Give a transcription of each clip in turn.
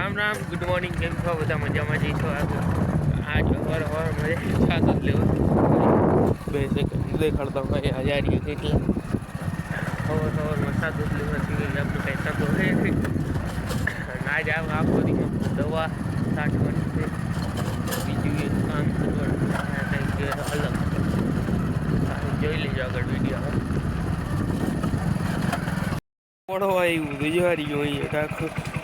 Ram Ram good morning કેમ છો બધા મજામાં જઈ છો આજ હવાર હવાર મજા સાત જ લેવા બે સેકન્ડ દેખાડતા હોય હજાર એટલે હવાર હવારમાં સાત જ લેવાથી આપણે પૈસા તો હે આજ આવ આખો દિવસ દવા સાઠવાની છે બીજું એક કામ કરવાનું કંઈક અલગ જોઈ લેજો આગળ વિડીયો પડવા એવું રજવારી જોઈએ આખું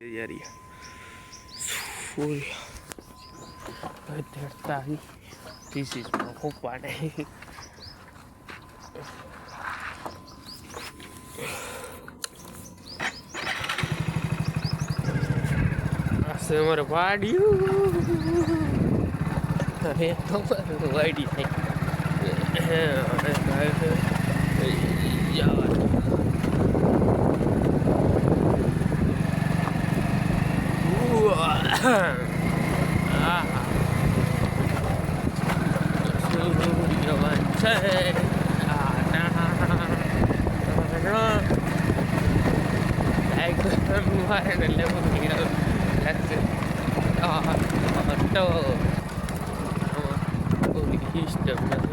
તૈયારી સૂર્ય ધરતા ધીસ ઇઝ ખૂબ પાડે અમારે વાડ્યું અરે તમારે વાડી થઈ જવા Let's go. Oh, no. Oh, he's the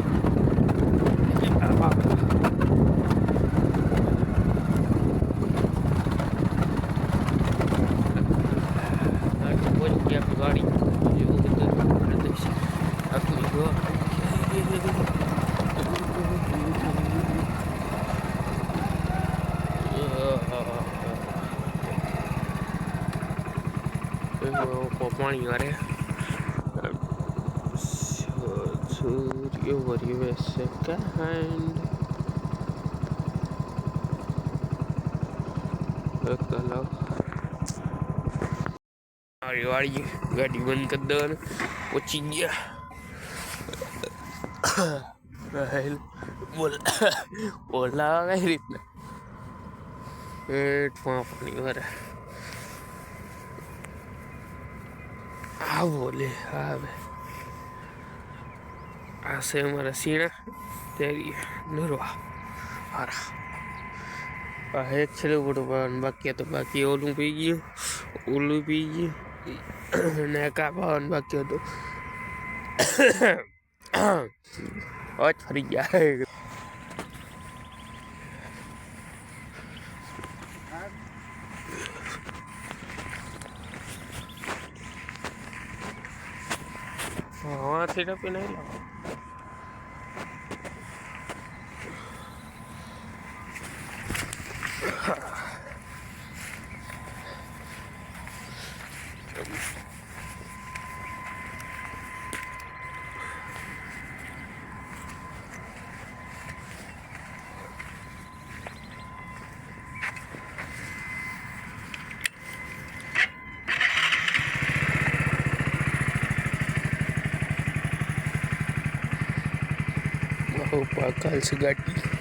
રવિવારે over you a second. ચલો મારી વાળી ગાડી બંધ કર દેવાનું પહોંચી ગયા રહેલ બોલા કઈ રીતના પેટ પાણી ભરે આ બોલે આવે આ છે અમારા સીણા તેરી નરવા હારા આ એક છેલ્લું મોટું ભાવન બાકી તો બાકી ઓલું પી ગયું ઓલું પી ગયું અને કા ભાવન બાકી હતું ફરી ગયા sila pinailaw. Ha. Opa, cara, esse gatinho.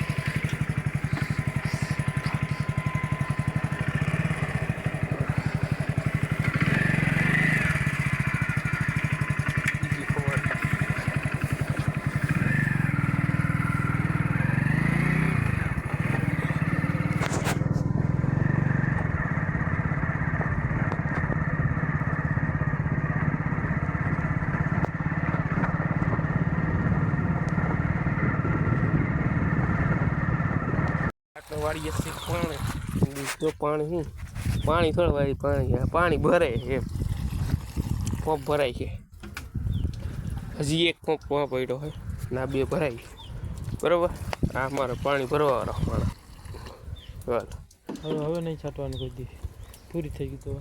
વાળીએ છીએ પાણી તો પાણી શું પાણી થોડું વાળી પાણી પાણી ભરે એમ પંપ ભરાય છે હજી એક પંપ વાં પડ્યો હોય ના બે ભરાય બરાબર આ મારે પાણી ભરવા રાખવાના હવે હવે નહીં છાંટવાનું કોઈ દી પૂરી થઈ ગઈ તો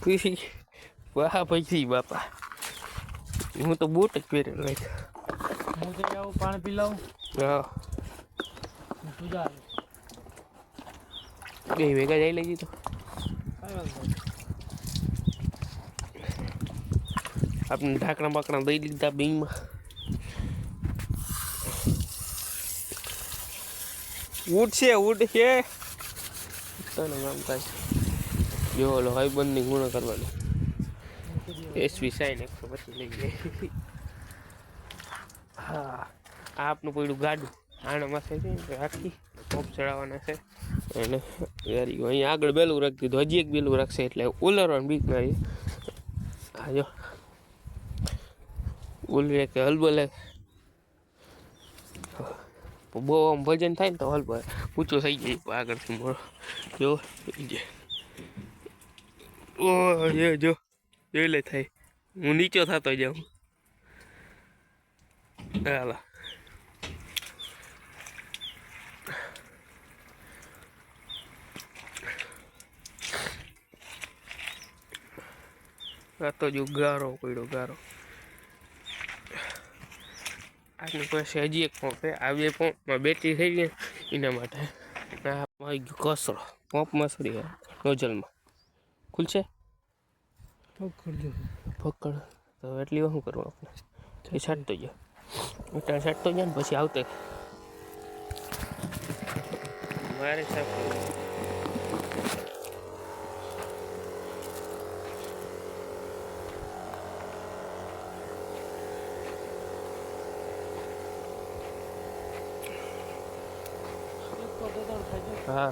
પૂરી વાહ પછી બાપા હું તો બૂટ જ પહેરે રાખ હું તો આવું પાણી પીલાવું હા તું જા બે ભેગા જઈ લઈ તો આપણે ઢાંકણા બાકણા દઈ લીધા બીંગમાં ઉઠશે ઉઠશે તને કામ કાંઈ જો ઓલો ભાઈબંધની ગુણ કરવાની એસવી સાઈન એકસો પછી લઈ જાય હા આપનું પડ્યું ગાડું આણા માથે છે રાખી કોપ ચડાવવાના છે એને વેરી ગયું અહીંયા આગળ બેલું રાખી દીધું હજી એક બેલું રાખશે એટલે ઉલરવાનું બીક મારી હા જો ઉલરે કે હલબલે બહુ આમ ભજન થાય ને તો હલ પૂછો થઈ જાય આગળથી મોડો જો જે ઓ જો જો જોઈ લે થાય હું નીચો થતો જાઉં હાલો તો જુગા રોકોડો ગારો આજ ને પાસે હજી એક પોપ આવે પોપ માં બેટી થઈ ઈને માટે ના મારી કસરો પોપ માં સરીઓ નો જલ માં ખુલશે ખોખડ જો પકળ તો એટલી હું કરવા પડશે છોડી છટ દો જે એક ટાઈ સટો ને પછી આવતે મારી સાફ આ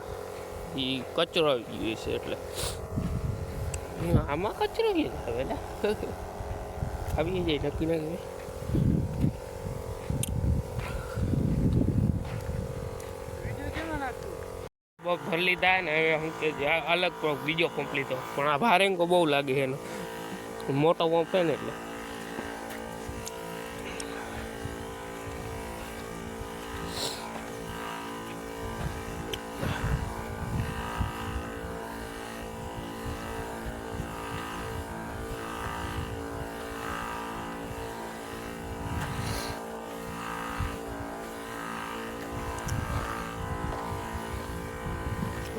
ઈ કચરો આવી છે એટલે એ અમાર કચરો અહીંયા આવે હવે ઈ જે ડકી લાગે વિડિયો કેમ નાખું બહુ ભરી લીદા ને હવે હું કે અલગ કોક બીજો કોમ્પલી તો પણ આ વારેંગો બહુ લાગે છે ને મોટો ઓપે ને એટલે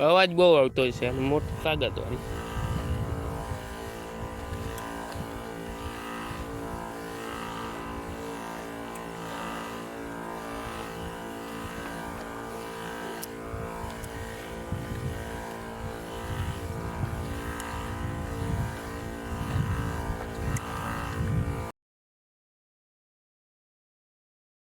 અવાજ બહુ આવતો હશે મોટો તાકાત વાળી